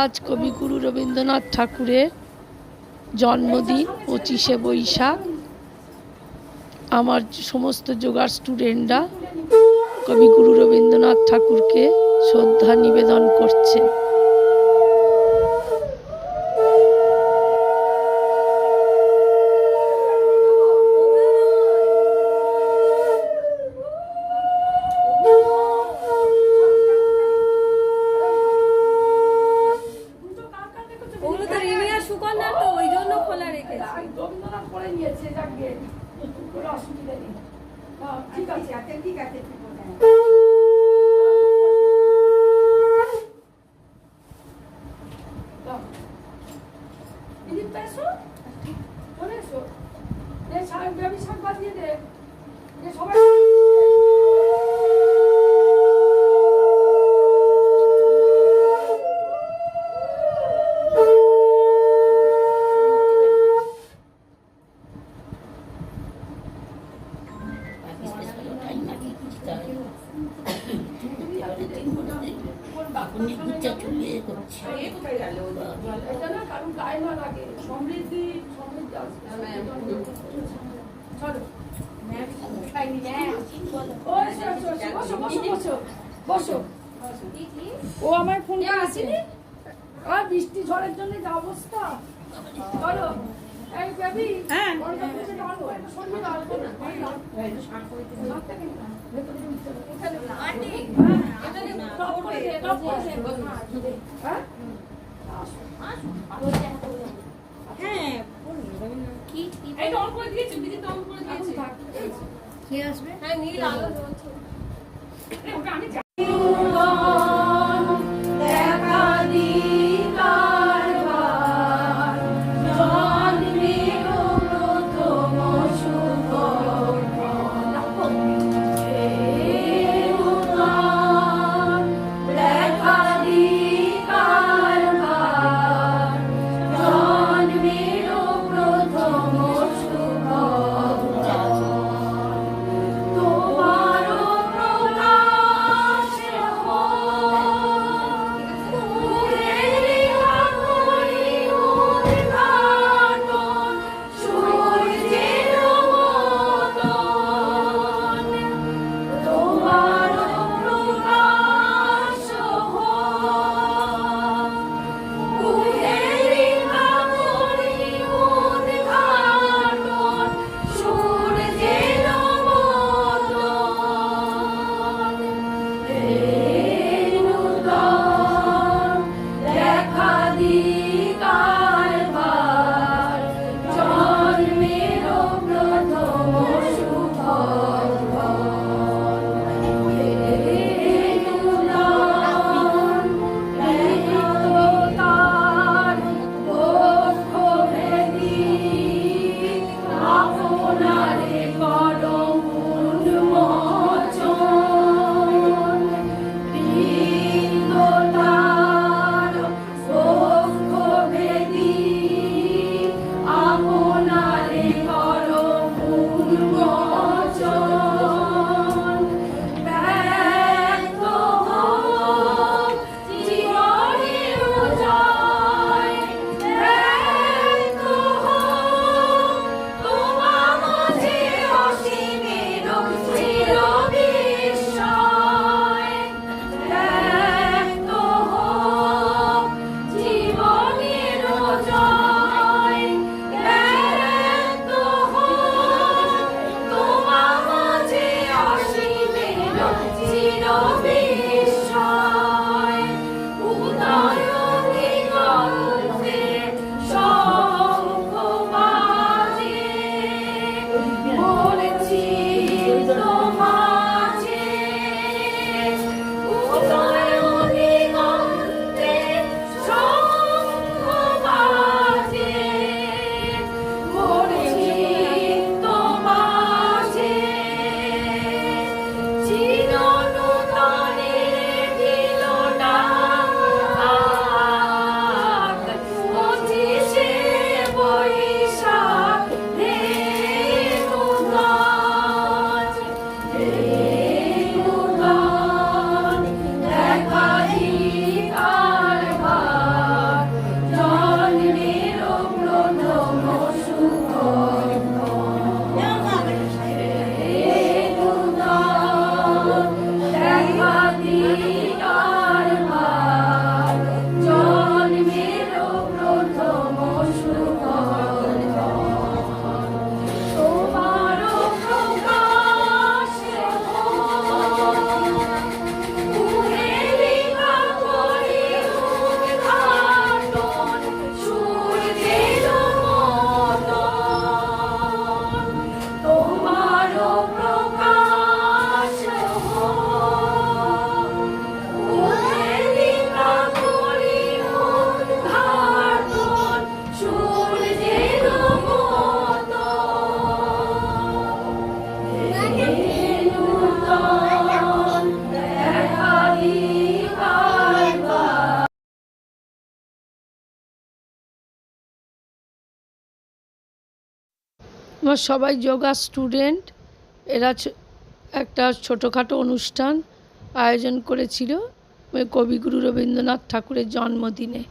আজ কবিগুরু রবীন্দ্রনাথ ঠাকুরের জন্মদিন, পঁচিশে বৈশাখ। আমার সমস্ত যোগার স্টুডেন্টরা কবিগুরু রবীন্দ্রনাথ ঠাকুরকে শ্রদ্ধা নিবেদন করছে। নিয়েছে যাকে কোনো অসুবিধা নেই। ঠিক আছে। আচ্ছা ঠিক আছে ঠিক ও আমার ফোন করেছে আর বৃষ্টি ঝড়ের জন্য যা অবস্থা চলো হ্যাঁ সরিয়ে দাও না হ্যাঁ হ্যাঁ কি আসবে হ্যাঁ নীল আমি দেখা আমার সবাই যোগা স্টুডেন্ট। এরা একটা ছোটোখাটো অনুষ্ঠান আয়োজন করেছিল। ওই কবিগুরু রবীন্দ্রনাথ ঠাকুরের জন্মদিনে।